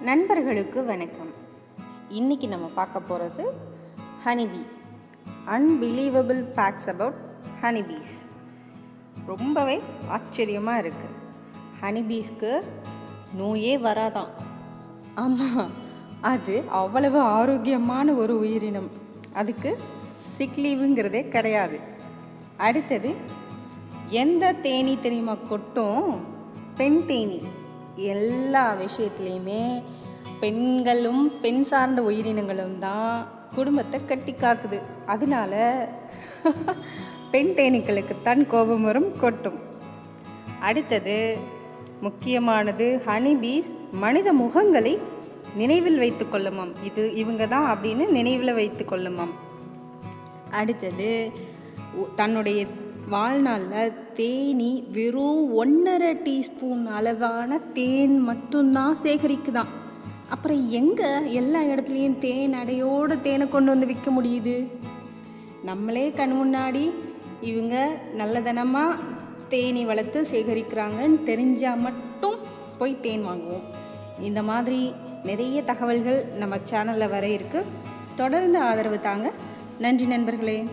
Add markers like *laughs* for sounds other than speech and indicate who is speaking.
Speaker 1: நண்பர்களுக்கு வணக்கம். இன்றைக்கி நம்ம பார்க்க போகிறது honeybee. Unbelievable facts about honeybees ரொம்பவே ஆச்சரியமாக இருக்குது ஹனிபீஸ்க்கு நோயே வராதான் ஆமாம் அது அவ்வளவு ஆரோக்கியமான ஒரு உயிரினம். அதுக்கு சிக் லீவுங்கிறதே கிடையாது. அடுத்தது எந்த தேனி தெரியுமா கொட்டும்? பெண் தேனி. எல்லா விஷயத்துலேயுமே பெண்களும் பெண் சார்ந்த உயிரினங்களும் தான் குடும்பத்தை கட்டி காக்குது. அதனால *laughs* பெண் தேனீக்களுக்குத்தான் கோபம் வரும் கொட்டும். அடுத்தது முக்கியமானது ஹனிபீஸ் மனித முகங்களை நினைவில் வைத்து கொள்ளுமாம். இது இவங்க தான் அப்படின்னு நினைவில் வைத்து கொள்ளுமாம். அடுத்தது தன்னுடைய வாழ்நாளில் தேனி வெறும் ஒன்றரை டீஸ்பூன் அளவான தேன் மட்டும்தான் சேகரிக்குதான். அப்புறம் எங்கே எல்லா இடத்துலையும் தேன் அடையோடு தேனை கொண்டு வந்து விற்க முடியுது? நம்மளே கண் முன்னாடி இவங்க நல்லதனமாக தேனி வளர்த்து சேகரிக்கிறாங்கன்னு தெரிஞ்சால் மட்டும் போய் தேன் வாங்குவோம். இந்த மாதிரி நிறைய தகவல்கள் நம்ம சேனலில் வர இருக்குது தொடர்ந்து ஆதரவு தாங்க. நன்றி நண்பர்களே.